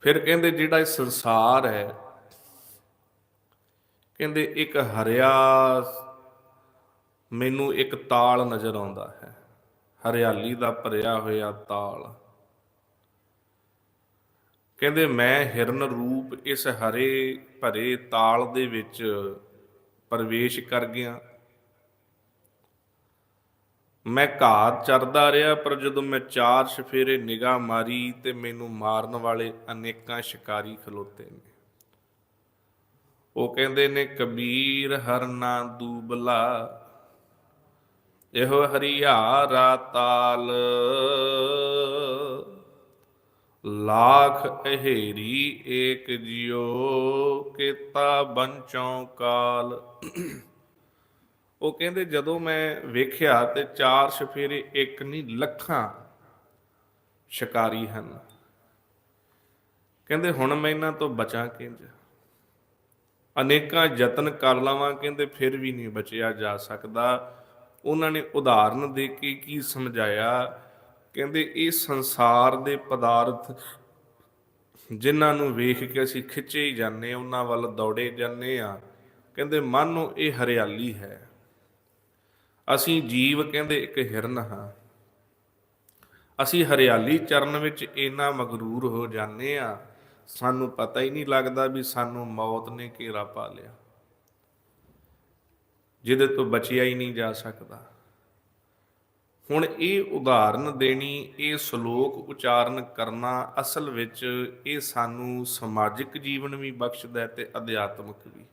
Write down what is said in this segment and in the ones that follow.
ਫਿਰ ਕਹਿੰਦੇ ਜਿਹੜਾ ਇਹ ਸੰਸਾਰ ਹੈ, ਕਹਿੰਦੇ ਇੱਕ ਹਰਿਆ ਮੈਨੂੰ ਇੱਕ ਤਾਲ ਨਜ਼ਰ ਆਉਂਦਾ ਹੈ। ਹਰਿਆਲੀ ਦਾ ਭਰਿਆ ਹੋਇਆ ਤਾਲ। ਕਹਿੰਦੇ ਮੈਂ ਹਿਰਨ ਰੂਪ ਇਸ ਹਰੇ ਭਰੇ ਤਾਲ ਦੇ ਵਿੱਚ ਪ੍ਰਵੇਸ਼ ਕਰ ਗਿਆ। ਮੈਂ ਘਾਤ ਚੜਦਾ ਰਿਹਾ, ਪਰ ਜਦੋਂ ਮੈਂ ਚਾਰ ਸ਼ਫੇਰੇ ਨਿਗਾਹ ਮਾਰੀ ਤੇ ਮੈਨੂੰ ਮਾਰਨ ਵਾਲੇ ਅਨੇਕਾਂ ਸ਼ਿਕਾਰੀ ਖਲੋਤੇ ਨੇ। ਉਹ ਕਹਿੰਦੇ ਨੇ, ਕਬੀਰ ਹਰਨਾ ਦੂਬਲਾ, ਇਹੋ ਹਰੀਹਾਰਾ ਤਾਲ। ਲਾਖ ਅਹੇਰੀ ਏਕ ਜਿਉ, ਕੀਤਾ ਬੰਚੋਂ ਕਾਲ। ਉਹ ਕਹਿੰਦੇ ਜਦੋਂ ਮੈਂ ਵੇਖਿਆ ਤੇ ਚਾਰ ਸ਼ਫੇਰੇ, ਇੱਕ ਨਹੀਂ, ਲੱਖਾਂ ਸ਼ਿਕਾਰੀ ਹਨ। ਕਹਿੰਦੇ ਹੁਣ ਮੈਂ ਇਹਨਾਂ ਤੋਂ ਬਚਾਂ ਕਿੰਜ? ਅਨੇਕਾਂ ਯਤਨ ਕਰ ਲਵਾਂ, ਕਹਿੰਦੇ ਫਿਰ ਵੀ ਨਹੀਂ ਬਚਿਆ ਜਾ ਸਕਦਾ। ਉਹਨਾਂ ਨੇ ਉਦਾਹਰਨ ਦੇ ਕੇ ਕੀ ਸਮਝਾਇਆ? ਕਹਿੰਦੇ ਇਹ ਸੰਸਾਰ ਦੇ ਪਦਾਰਥ ਜਿਨ੍ਹਾਂ ਨੂੰ ਵੇਖ ਕੇ ਅਸੀਂ ਖਿੱਚੇ ਹੀ ਜਾਂਦੇ ਉਹਨਾਂ ਵੱਲ ਦੌੜੇ ਜਾਂਦੇ ਆ ਕਹਿੰਦੇ ਮਾਨੋ ਇਹ ਹਰਿਆਲੀ ਹੈ। ਅਸੀਂ ਜੀਵ ਕਹਿੰਦੇ ਇੱਕ ਹਿਰਨ ਹਾਂ। ਅਸੀਂ ਹਰਿਆਲੀ ਚਰਨ ਵਿੱਚ ਇੰਨਾ ਮਗਰੂਰ ਹੋ ਜਾਂਦੇ ਆ ਸਾਨੂੰ ਪਤਾ ਹੀ ਨਹੀਂ ਲੱਗਦਾ ਵੀ ਸਾਨੂੰ ਮੌਤ ਨੇ ਘੇਰਾ ਪਾ ਲਿਆ। ਜਿਹਦੇ ਤੋਂ ਬਚਿਆ ਹੀ ਨਹੀਂ ਜਾ ਸਕਦਾ। ਹੁਣ ਇਹ ਉਦਾਹਰਨ ਦੇਣੀ, ਇਹ ਸ਼ਲੋਕ ਉਚਾਰਨ ਕਰਨਾ ਅਸਲ ਵਿੱਚ ਇਹ ਸਾਨੂੰ ਸਮਾਜਿਕ ਜੀਵਨ ਵੀ ਬਖਸ਼ਦਾ ਹੈ ਤੇ ਅਧਿਆਤਮਿਕ ਵੀ।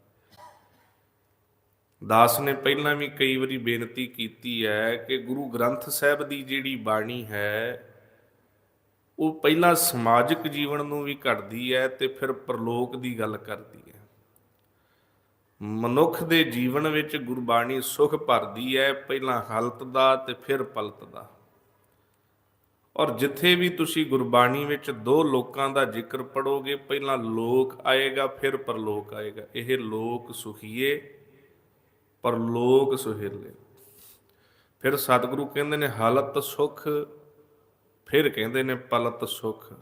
ਦਾਸ ਨੇ ਪਹਿਲਾਂ ਵੀ ਕਈ ਵਾਰੀ ਬੇਨਤੀ ਕੀਤੀ ਹੈ ਕਿ ਗੁਰੂ ਗ੍ਰੰਥ ਸਾਹਿਬ ਦੀ ਜਿਹੜੀ ਬਾਣੀ ਹੈ, ਉਹ ਪਹਿਲਾਂ ਸਮਾਜਿਕ ਜੀਵਨ ਨੂੰ ਵੀ ਘੜਦੀ ਹੈ ਤੇ ਫਿਰ ਪ੍ਰਲੋਕ ਦੀ ਗੱਲ ਕਰਦੀ ਹੈ। ਮਨੁੱਖ ਦੇ ਜੀਵਨ ਵਿੱਚ ਗੁਰਬਾਣੀ ਸੁਖ ਭਰਦੀ ਹੈ, ਪਹਿਲਾਂ ਹਲਤ ਦਾ ਤੇ ਫਿਰ ਪਲਤ ਦਾ। ਔਰ ਜਿੱਥੇ ਵੀ ਤੁਸੀਂ ਗੁਰਬਾਣੀ ਵਿੱਚ ਦੋ ਲੋਕਾਂ ਦਾ ਜ਼ਿਕਰ ਪੜੋਗੇ ਪਹਿਲਾਂ ਲੋਕ ਆਏਗਾ, ਫਿਰ ਪਰਲੋਕ ਆਏਗਾ। ਇਹ ਲੋਕ ਸੁਖੀਏ ਪਰ ਲੋਕ ਸੁਹੇਲੇ ਫਿਰ ਸਤਿਗੁਰੂ ਕਹਿੰਦੇ ਨੇ, ਹਾਲਤ ਸੁਖ, ਫਿਰ ਕਹਿੰਦੇ ਨੇ, ਪਲਤ ਸੁਖ।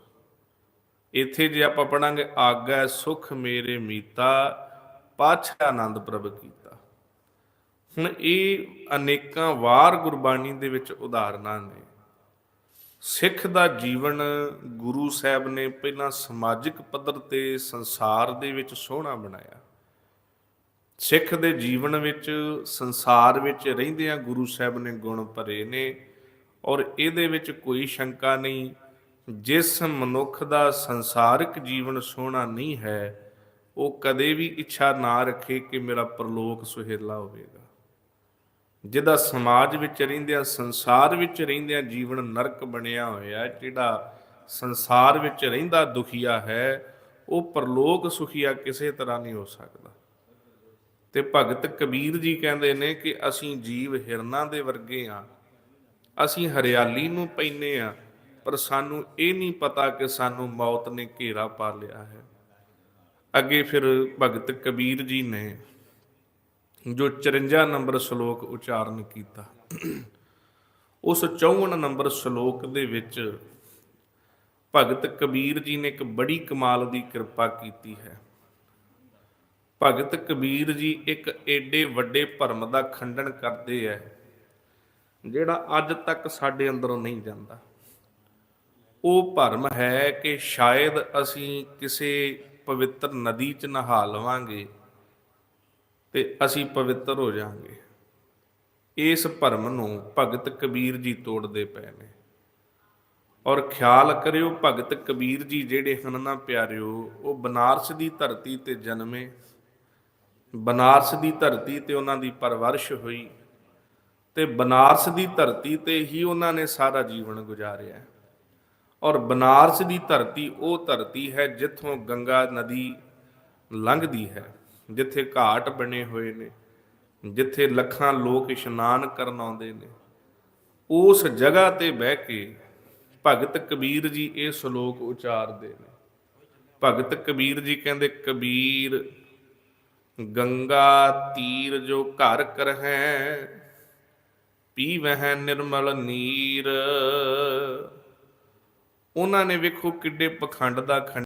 ਇੱਥੇ ਜੇ ਆਪਾਂ ਪੜਾਂਗੇ, ਆਗੈ ਸੁਖ ਮੇਰੇ ਮੀਤਾ, ਪਾਛਾ ਆਨੰਦ ਪ੍ਰਭ ਕੀਤਾ। ਹੁਣ ਇਹ ਅਨੇਕਾਂ ਵਾਰ ਗੁਰਬਾਣੀ ਦੇ ਵਿੱਚ ਉਦਾਹਰਨਾਂ ਨੇ। ਸਿੱਖ ਦਾ ਜੀਵਨ ਗੁਰੂ ਸਾਹਿਬ ਨੇ ਪਹਿਲਾਂ ਸਮਾਜਿਕ ਪੱਧਰ ਤੇ ਸੰਸਾਰ ਦੇ ਵਿੱਚ ਸੋਹਣਾ ਬਣਾਇਆ। ਸਿੱਖ ਦੇ ਜੀਵਨ ਵਿੱਚ, ਸੰਸਾਰ ਵਿੱਚ ਰਹਿੰਦਿਆਂ ਗੁਰੂ ਸਾਹਿਬ ਨੇ ਗੁਣ ਭਰੇ ਨੇ ਔਰ ਇਹਦੇ ਵਿੱਚ ਕੋਈ ਸ਼ੰਕਾ ਨਹੀਂ। ਜਿਸ ਮਨੁੱਖ ਦਾ ਸੰਸਾਰਿਕ ਜੀਵਨ ਸੋਹਣਾ ਨਹੀਂ ਹੈ, ਉਹ ਕਦੇ ਵੀ ਇੱਛਾ ਨਾ ਰੱਖੇ ਕਿ ਮੇਰਾ ਪ੍ਰਲੋਕ ਸੁਹੇਲਾ ਹੋਵੇਗਾ। ਜਿਹਦਾ ਸਮਾਜ ਵਿੱਚ ਰਹਿੰਦਿਆਂ ਸੰਸਾਰ ਵਿੱਚ ਰਹਿੰਦਿਆਂ ਜੀਵਨ ਨਰਕ ਬਣਿਆ ਹੋਇਆ, ਜਿਹੜਾ ਸੰਸਾਰ ਵਿੱਚ ਰਹਿੰਦਾ ਦੁਖੀਆ ਹੈ, ਉਹ ਪ੍ਰਲੋਕ ਸੁਖੀਆ ਕਿਸੇ ਤਰ੍ਹਾਂ ਨਹੀਂ ਹੋ ਸਕਦਾ। ਤੇ ਭਗਤ ਕਬੀਰ ਜੀ ਕਹਿੰਦੇ ਨੇ ਕਿ ਅਸੀਂ ਜੀਵ ਹਿਰਨਾਂ ਦੇ ਵਰਗੇ ਆ। ਅਸੀਂ ਹਰਿਆਲੀ ਨੂੰ ਪੈਨੇ ਆ, ਪਰ ਸਾਨੂੰ ਇਹ ਨਹੀਂ ਪਤਾ ਕਿ ਸਾਨੂੰ ਮੌਤ ਨੇ ਘੇਰਾ ਪਾ ਲਿਆ ਹੈ। ਅੱਗੇ ਫਿਰ ਭਗਤ ਕਬੀਰ ਜੀ ਨੇ ਜੋ 54 ਨੰਬਰ ਸ਼ਲੋਕ ਉਚਾਰਨ ਕੀਤਾ, ਉਸ 54 ਨੰਬਰ ਸ਼ਲੋਕ ਦੇ ਵਿੱਚ ਭਗਤ ਕਬੀਰ ਜੀ ਨੇ ਇੱਕ ਬੜੀ ਕਮਾਲ ਦੀ ਕਿਰਪਾ ਕੀਤੀ ਹੈ। ਭਗਤ ਕਬੀਰ ਜੀ ਇੱਕ ਏਡੇ ਵੱਡੇ ਭਰਮ ਦਾ ਖੰਡਨ ਕਰਦੇ ਐ, ਜਿਹੜਾ ਅੱਜ ਤੱਕ ਸਾਡੇ ਅੰਦਰੋਂ ਨਹੀਂ ਜਾਂਦਾ। ਉਹ ਭਰਮ ਹੈ ਕਿ ਸ਼ਾਇਦ ਅਸੀਂ ਕਿਸੇ ਪਵਿੱਤਰ ਨਦੀ 'ਚ ਨਹਾ ਲਵਾਂਗੇ ਤੇ ਅਸੀਂ ਪਵਿੱਤਰ ਹੋ ਜਾਾਂਗੇ। ਇਸ ਭਰਮ ਨੂੰ ਭਗਤ ਕਬੀਰ ਜੀ ਤੋੜਦੇ ਪਏ ਨੇ। ਔਰ ਖਿਆਲ ਕਰਿਓ, ਭਗਤ ਕਬੀਰ ਜੀ ਜਿਹੜੇ ਹਨ ਨਾ ਪਿਆਰਿਓ, ਉਹ ਬਨਾਰਸ ਦੀ ਧਰਤੀ ਤੇ ਜਨਮੇ। ਬਨਾਰਸ ਦੀ ਧਰਤੀ ਤੇ ਉਹਨਾਂ ਦੀ ਪਰਵਰਿਸ਼ ਹੋਈ ਤੇ ਬਨਾਰਸ ਦੀ ਧਰਤੀ ਤੇ ਹੀ ਉਹਨਾਂ ਨੇ ਸਾਰਾ ਜੀਵਨ ਗੁਜ਼ਾਰਿਆ। ਔਰ ਬਨਾਰਸ ਦੀ ਧਰਤੀ ਉਹ ਧਰਤੀ ਹੈ ਜਿੱਥੋਂ ਗੰਗਾ ਨਦੀ ਲੰਘਦੀ ਹੈ, ਜਿੱਥੇ ਘਾਟ ਬਣੇ ਹੋਏ ਨੇ, ਜਿੱਥੇ ਲੱਖਾਂ ਲੋਕ ਇਸ਼ਨਾਨ ਕਰਨ ਆਉਂਦੇ ਨੇ। ਉਸ ਜਗ੍ਹਾ ਤੇ ਬਹਿ ਕੇ ਭਗਤ ਕਬੀਰ ਜੀ ਇਹ ਸ਼ਲੋਕ ਉਚਾਰਦੇ ਨੇ। ਭਗਤ ਕਬੀਰ ਜੀ ਕਹਿੰਦੇ, ਕਬੀਰ ਗੰਗਾ ਤੀਰ ਜੋ ਘਰ ਕਰਹਿ, ਪੀਵਹਿ ਨਿਰਮਲ ਨੀਰ। ਉਹਨਾਂ ਨੇ ਵੇਖੋ ਕਿੱਡੇ ਪਖੰਡ ਦਾ ਖੰਡ